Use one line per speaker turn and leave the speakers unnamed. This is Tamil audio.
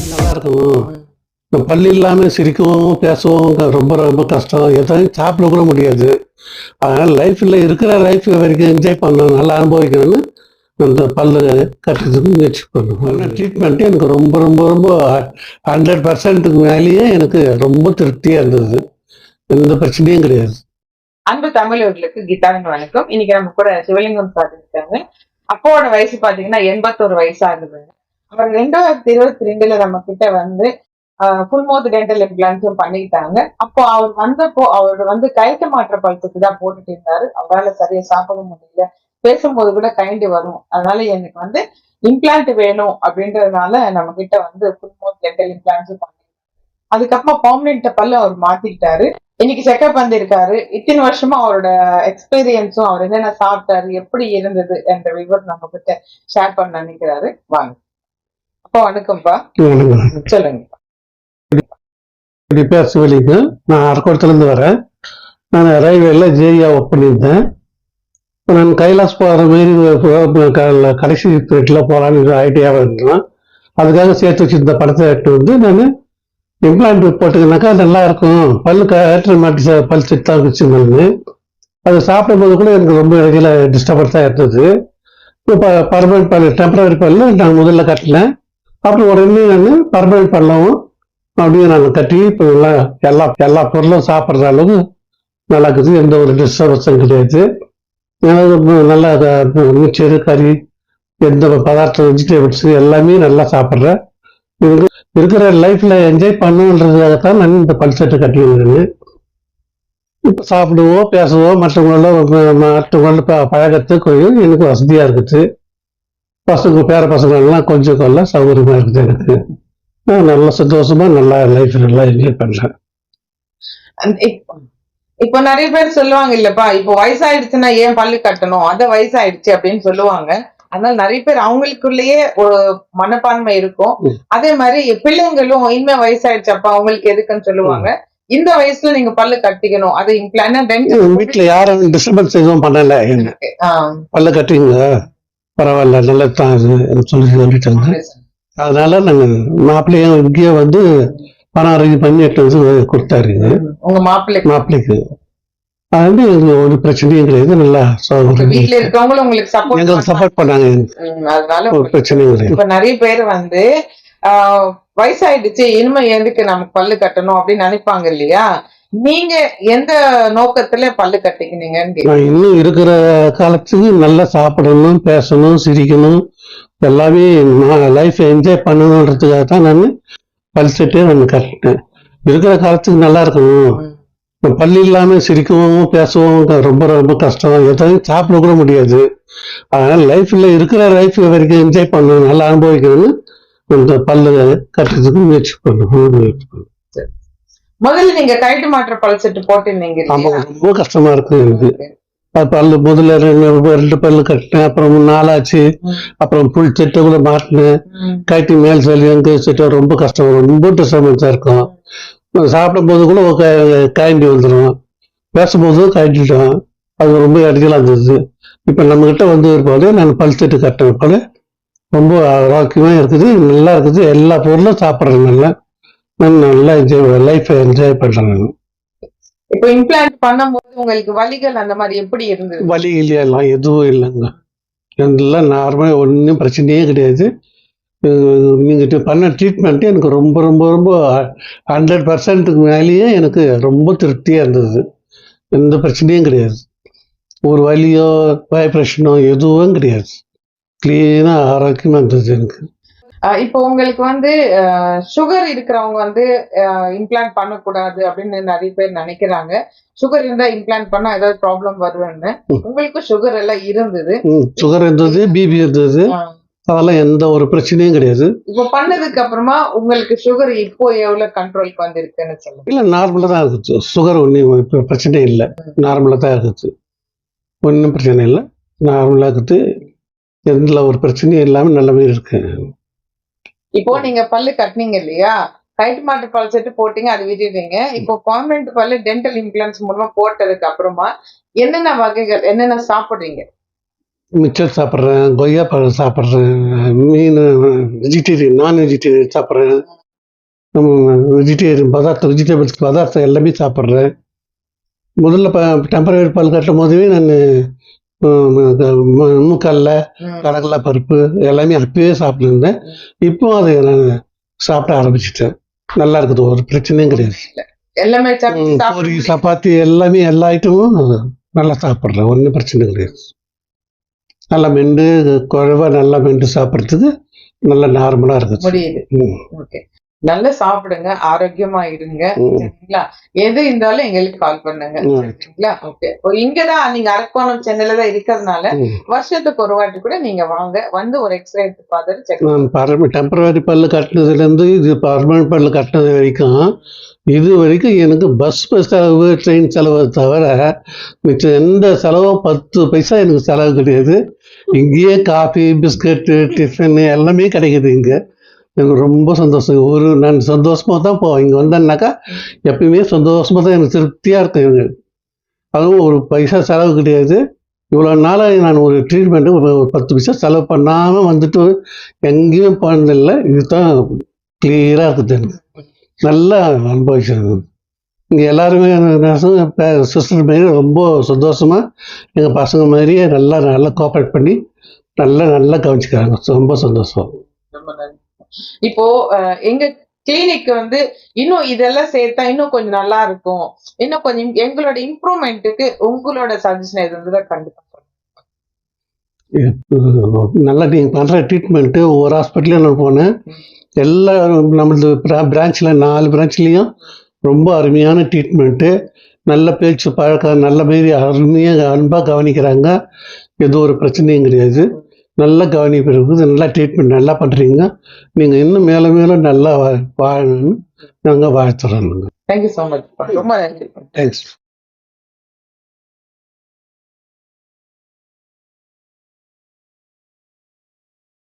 நல்லா இருக்கும் பள்ளி இல்லாமல் சிரிக்கவும் பேசவும் ரொம்ப ரொம்ப கஷ்டம். எதையும் சாப்பிட கூட முடியாது. அதனால் லைஃப்பில் இருக்கிற லைஃப் வரைக்கும் என்ஜாய் பண்ணணும் நல்லா அனுபவிக்கணும்னு அந்த பல்லு கட்டுறதுக்கு முயற்சி பண்ணுவேன் ட்ரீட்மெண்ட்டு எனக்கு ரொம்ப ரொம்ப ரொம்ப ஹண்ட்ரட் பர்சன்ட்டுக்கு மேலேயே எனக்கு ரொம்ப திருப்தியாக இருந்தது. எந்த பிரச்சனையும் கிடையாது.
அன்பு தமிழர்களுக்கு கீதாவின் வணக்கம். இன்னைக்கு நம்ம கூட சிவலிங்கம் சார் இருக்காங்க. அப்பாவோட வயசு பாத்தீங்கன்னா எண்பத்தோரு வயசு ஆகுது அவர் ரெண்டாயிரத்தி இருபத்தி ரெண்டுல நம்ம கிட்ட வந்து ஃபுல் மவுத் டென்டல் இம்ப்ளான்ஸும் பண்ணிக்கிட்டாங்க. அப்போ அவர் வந்தப்போ அவர் வந்து கயத்த மாற்ற பழத்துக்கு தான் போட்டுட்டு இருந்தாரு. அவரால் சரியா சாப்பிட முடியல. பேசும்போது கூட கைண்டு வரும். அதனால எனக்கு வந்து இம்ப்ளான்ட் வேணும் அப்படின்றதுனால நம்ம கிட்ட வந்து ஃபுல் மவுத் டென்டல் இம்ப்ளான்ஸும் பண்ணி அதுக்கப்புறம் பர்மனெண்ட் பல்லு அவர் மாத்திக்கிட்டாரு. இன்னைக்கு செக்அப் வந்திருக்காரு. இத்தனை வருஷமா அவரோட எக்ஸ்பீரியன்ஸும் அவர் என்னென்ன சாப்பிட்டாரு எப்படி இருந்தது என்ற விவரம் நம்ம கிட்ட ஷேர் பண்ண நினைக்கிறாரு. வாங்க. அப்பா வணக்கம்ப்பா.
வணக்கம்.
சொல்லுங்க.
பேர் சிவலிங்கம் நான் அரக்கோணத்துலேருந்து வரேன். நான் ரயில்வேல ஜேஇயா ஒர்க் பண்ணியிருந்தேன். நான் கைலாஸ் போகிற மாரி கடைசி த்ரெட்டில் போகலான்னு ஐடியாவாக இருந்தேன் அதுக்காக சேர்த்து வச்சிருந்த படத்தை எடுத்து வந்து நான் இம்ப்ளான்ட் போட்டுக்கினாக்கா நல்லா இருக்கும். பல்லு கட்டுற மாட்டி பல் செட் தான் வச்சுருந்தேன் அது சாப்பிடும்போது கூட எனக்கு ரொம்ப இடையில டிஸ்டர்பன்ஸாக இருந்தது. இப்போ பர்மனெண்ட் பல் டெம்பரரி பல்லு நான் முதல்ல கட்டினேன். அப்புறம் உடனே நான் பர்மனெண்ட் பல்லவும் அப்படியே நான் கட்டி இப்போ நல்லா எல்லா எல்லா பொருளும் சாப்பிட்ற அளவுக்கு நல்லா இருக்குது. எந்த ஒரு டிஸ்டர்பன்ஸும் கிடையாது. நல்லா மிச்சர் கறி எந்த பதார்த்தம் வெஜிடபிள்ஸ் எல்லாமே நல்லா சாப்பிட்றேன் இவங்க இருக்கிற லைஃப்பில் என்ஜாய் பண்ணுன்றதுக்காகத்தான் நான் இந்த பல்செட்டை கட்டியிருந்தேன் இப்போ சாப்பிடுவோம் பேசுவோம் மற்றவங்களோட மற்றவங்களோட ப- பழகத்துக்கு எனக்கு வசதியாக இருக்குது. பசங்க பேர பசங்களெல்லாம் கொஞ்சம் கொள்ள சௌகரியமாக இருக்குது எனக்கு. நான் நல்ல சந்தோஷமா நல்லா லைஃப் நல்லா என்ஜாய் பண்றேன்.
இப்ப- நிறைய பேர் சொல்லுவாங்க இல்லப்பா இப்போ வயசாயிடுச்சுன்னா ஏன் பல்லு கட்டணும்? அந்த வயசாயிடுச்சு அப்படின்னு சொல்லுவாங்க. அதனால நிறைய பேர் அவங்களுக்குள்ளேயே ஒரு மனப்பான்மை இருக்கும். அதே மாதிரி பிள்ளைங்களும் இனிமே வயசாயிடுச்சப்பா அவங்களுக்கு எதுக்குன்னு சொல்லுவாங்க? இந்த வயசுல நீங்க பல்லு கட்டிக்கணும். அது
வீட்டுல யாரும் டிஸ்டர்பன்ஸ் எதுவும் பண்ணல? பல்ல கட்டுங்க பரவாயில்ல நல்லா தான் இது சொல்லி சொல்லிட்டாங்க அதனால நாங்க மாப்பிள்ளையும் இங்கேயே வந்து பணம் அரேஞ்ச் பண்ணி எட்டு கொடுத்தாருங்க
உங்க மாப்பிள்ளை
மாப்பிள்ளைக்கு. அது வந்து ஒரு பிரச்சனையும் கிடையாது நல்லா
வீட்டுல இருக்கவங்களும் உங்களுக்கு
எங்களுக்கு
சப்போர்ட்
பண்ணாங்க.
அதனால
ஒரு பிரச்சனையும் கிடையாது
இப்ப நிறைய பேர் வந்து வயசாயிடுச்சு இனிமே எதுக்கு நமக்கு பல்லு கட்டணும் அப்படின்னு நினைப்பாங்க இல்லையா? நீங்க எந்த நோக்கத்துல பல்லு கட்டிக்கினீங்கன்னு.
நான் இன்னும் இருக்கிற காலத்துக்கு நல்லா சாப்பிடணும் பேசணும் சிரிக்கணும். எல்லாமே லைஃப் என்ஜாய் பண்ணணுன்றதுக்காக தான் நான் பல் செட்டே நான் கட்டினேன் இருக்கிற காலத்துக்கு நல்லா இருக்கணும். பல் இல்லாமல் சிரிக்கவும் பேசவும் ரொம்ப ரொம்ப கஷ்டம். எதையும் சாப்பிட கூட முடியாது. அதனால் லைஃப்பில் இருக்கிற லைஃப் வரைக்கும் என்ஜாய் பண்ணணும் நல்லா அனுபவிக்கணும்னு இந்த பல்லு கட்டுறதுக்கு முயற்சி பண்ணுவோம் முயற்சி பண்ணுவோம்
முதல்ல நீங்க கழட்டு மாற்ற பல் செட்டு போட்டிருந்தீங்க?
ரொம்ப கஷ்டமா இருக்கு எனக்கு. பல்லு முதல்ல ரெண்டு ரெண்டு பல்லு கட்டினேன் அப்புறம் நாலாச்சு
ம்.
அப்புறம் புல் கூட மாட்டினேன். கட்டி மேல் சொல்லி அங்கே செட்டை ரொம்ப கஷ்டம். ரொம்ப டிஸ்டர்பன்ஸாக இருக்கும். சாப்பிடும் போது கூட க- காய்ண்டி வந்துடும் பேசும்போது காய்ண்டிட்டோம் அது ரொம்ப இடைஞ்சலாக இருந்தது. இப்போ நம்மக்கிட்ட வந்து இருப்பாரு நான் பல் செட்டு கட்டின போல ரொம்ப ஆரோக்கியமாக இருக்குது நல்லா இருக்குது. எல்லா பொருளும் சாப்பிட்றேன் நல்லா நான் நல்லா என்ஜாய் லைஃப்பை என்ஜாய் பண்ணுறேன் நான்.
இப்போ இம்ப்ளான்ட் பண்ணும்போது உங்களுக்கு வலிகள் அந்த மாதிரி எப்படி இருந்தது?
வலி இல்லையெல்லாம் எதுவும் இல்லைங்க. எல்லாம் நார்மலாக ஒன்றும் பிரச்சனையே கிடையாது. நீங்கள் பண்ண ட்ரீட்மெண்ட்டு எனக்கு ரொம்ப ரொம்ப ரொம்ப ஹண்ட்ரட் பர்சன்ட்டுக்கு மேலேயே எனக்கு ரொம்ப திருப்தியாக இருந்தது. எந்த பிரச்சனையும் கிடையாது. ஒரு வலியோ வைப்ரேஷனோ எதுவும் கிடையாது. க்ளீனாக ஆரோக்கியமாக இருந்தது எனக்கு.
இப்போ உங்களுக்கு வந்து சுகர் இருக்கிறவங்க வந்து இம்ப்ளான்ட் பண்ணக்கூடாது அப்படின்னு நிறைய பேர் நினைக்கிறாங்க. சுகர் இருந்தா இம்ப்ளான்ட் பண்ணா ஏதாவது ப்ராப்ளம் வரும்னு. உங்களுக்கு சுகர் எல்லாம் இருந்தது.
சுகர் இருந்தது பிபி இருந்தது. அதெல்லாம் எந்த ஒரு பிரச்சனையும் கிடையாது.
இப்போ பண்ணதுக்கு அப்புறமா உங்களுக்கு சுகர் இப்போ எவ்வளவு கண்ட்ரோலுக்கு வந்திருக்குன்னு சொல்லுங்க.
இல்லை நார்மலாக தான் இருக்குது. சுகர் ஒன்றும் இப்போ பிரச்சனை இல்லை. நார்மலாக தான் இருக்குது. ஒன்றும் பிரச்சனை இல்லை. நார்மலாக இருக்குது. எந்த ஒரு பிரச்சனையும் இல்லாமல் நல்லவே இருக்கு.
இப்போ நீங்க பல்லு கட்டினீங்க இல்லையா? கைட் மாட்டு பால் செட்டு போட்டீங்க அது விட்டுட்டீங்க. இப்போ பர்மனெண்ட் பல்லு டென்டல் இம்ப்ளான்ஸ் மூலமா போட்டதுக்கு அப்புறமா என்னென்ன வகைகள் என்னென்ன சாப்பிடுறீங்க?
மிச்சர் சாப்பிட்றேன் கொய்யா பழம் சாப்பிட்றேன் மீன் வெஜிடேரியன் நான் வெஜிடேரியன் சாப்பிட்றேன் வெஜிடேரியன் பதார்த்தம் வெஜிடபிள்ஸ் பதார்த்தம் எல்லாமே சாப்பிட்றேன். முதல்ல இப்போ டெம்பரரி பால் கட்டும் போதுவே நான் மூக்கல்ல. கடலை பருப்பு எல்லாமே அப்பயே சாப்பிட்டுருந்தேன். இப்போ அதை நான் சாப்பிட ஆரம்பிச்சிட்டேன். நல்லா இருக்குது ஒரு பிரச்சனையும் கிடையாது.
எல்லாமே சாப்பிட்டு
சப்பாத்தி எல்லாமே எல்லா ஐட்டமும் நல்லா சாப்பிட்றேன். ஒன்றும் பிரச்சனை கிடையாது. நல்லா மெண்டு குழவா நல்லா மெண்டு சாப்பிட்றதுக்கு நல்லா நார்மலாக இருக்குது.
நல்லா சாப்பிடுங்க ஆரோக்கியமா இருங்க சரிங்களா? எது இருந்தாலும் எங்களுக்கு கால் பண்ணுங்க சரிங்களா? ஓகே இங்கதான் நீங்க அரக்கோணம் சென்னையில தான் இருக்கிறதுனால. வருஷத்துக்கு ஒரு வாட்டி கூட நீங்க வாங்க வந்து ஒரு எக்ஸ்ரே எடுத்து பார்த்துட்டு செக்
பரம டெம்பரரி பல்லு கட்டினதுலேருந்து இது பர்மனன்ட் பல்லு கட்டினது வரைக்கும் இது வரைக்கும் எனக்கு பஸ் செலவு ட்ரெயின் செலவு தவிர மிச்சம் எந்த செலவும் பத்து பைசா எனக்கு செலவு கிடையாது. இங்கேயே காஃபி பிஸ்கட்டு டிஃபன் எல்லாமே கிடைக்குது இங்கே. எனக்கு ரொம்ப சந்தோஷம். ஒரு நான் சந்தோஷமாக தான் போவேன். இங்கே வந்தேன்னாக்கா எப்பயுமே சந்தோஷமாக தான் எனக்கு திருப்தியாக இருக்கும் இவங்க அதுவும் ஒரு பைசா செலவு கிடையாது. இவ்வளோ நாளாக நான் ஒரு ட்ரீட்மெண்ட்டு ஒரு பத்து பைசா செலவு பண்ணாமல் வந்துட்டு எங்கேயும் போனதில்லை இதுதான் கிளியராக இருக்குது எனக்கு. நல்லா அனுபவிச்சிருக்கு இங்கே எல்லாருமே சிஸ்டர் மாரி ரொம்ப சந்தோஷமாக எங்கள் பசங்க மாதிரியே நல்லா நல்லா கோஆப்ரேட் பண்ணி நல்லா நல்லா கவனிச்சுக்கிறாங்க. ரொம்ப சந்தோஷம்.
ரொம்ப நன்றி. இப்போ எங்க கிளினிக் வந்து இன்னும் இதெல்லாம் சேர்த்தா இன்னும் கொஞ்சம் நல்லா இருக்கும். இன்னும் கொஞ்சம் எங்களோட இம்ப்ரூவ்மெண்ட்டுக்கு உங்களோட சஜஷன் எது இருந்ததா கண்டிப்பா.
நல்லா நீங்கள் பண்ணுற ட்ரீட்மெண்ட்டு ஒவ்வொரு ஹாஸ்பிட்டலையும் நான் போனேன். எல்லா நம்மளது பிரான்ச்சில் நாலு பிரான்ச்லேயும் ரொம்ப அருமையான ட்ரீட்மெண்ட்டு நல்ல பேச்சு பழக்கம் நல்ல மாரி அருமையாக அன்பாக கவனிக்கிறாங்க. எதுவும் ஒரு பிரச்சனையும் கிடையாது. நல்ல கவனிப்பு இருக்குது நல்லா ட்ரீட்மெண்ட் நல்லா பண்ணுறீங்க நீங்கள் இன்னும் மேலும் மேலும் நல்லா வா- வாழணும்னு நாங்கள் வாழ்த்துறோம்.
தேங்க்யூ ஸோ மச் ரொம்ப நன்றி.
தேங்க்ஸ்